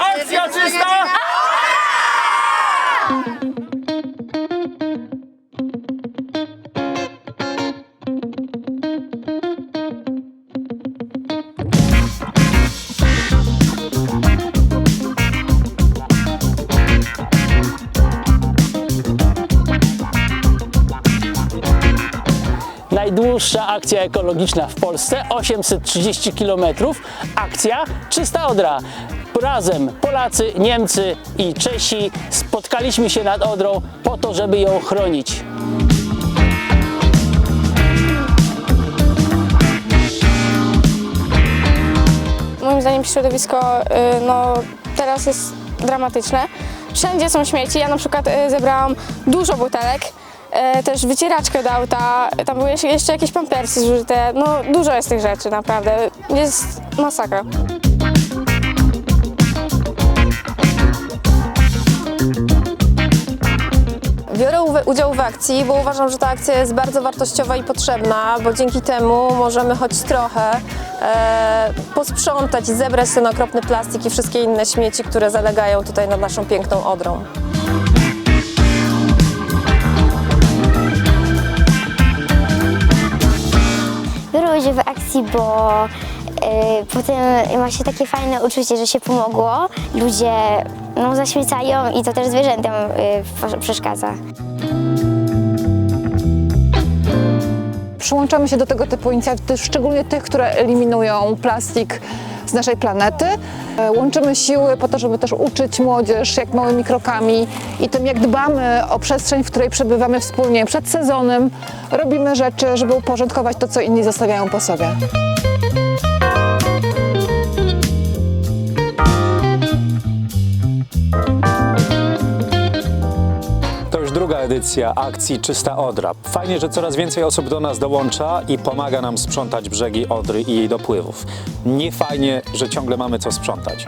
Akcja czysta! Najdłuższa akcja ekologiczna w Polsce 830 km. Akcja Czysta Odra. Razem Polacy, Niemcy i Czesi spotkaliśmy się nad Odrą po to, żeby ją chronić. Moim zdaniem środowisko y, no, teraz jest dramatyczne. Wszędzie są śmieci. Ja na przykład y, zebrałam dużo butelek, y, też wycieraczkę do auta, tam były jeszcze- jakieś pampersy zużyte. No dużo jest tych rzeczy, naprawdę. Jest masakra. Biorę udział w akcji, bo uważam, że ta akcja jest bardzo wartościowa i potrzebna, bo dzięki temu możemy choć trochę e, posprzątać zebrać ten okropny plastik i wszystkie inne śmieci, które zalegają tutaj nad naszą piękną Odrą. Udział w akcji, bo y, potem ma się takie fajne uczucie, że się pomogło. Ludzie no, zaśmiecają i to też zwierzętom y, przeszkadza. Przyłączamy się do tego typu inicjatyw, szczególnie tych, które eliminują plastik z naszej planety. E, Łączymy siły po to, żeby też uczyć młodzież, jak małymi krokami i tym, jak dbamy o przestrzeń, w której przebywamy wspólnie przed sezonem. Robimy rzeczy, żeby uporządkować to, co inni zostawiają po sobie. Edycja akcji Czysta Odra. Fajnie, że coraz więcej osób do nas dołącza i pomaga nam sprzątać brzegi Odry i jej dopływów. Nie fajnie, że ciągle mamy co sprzątać.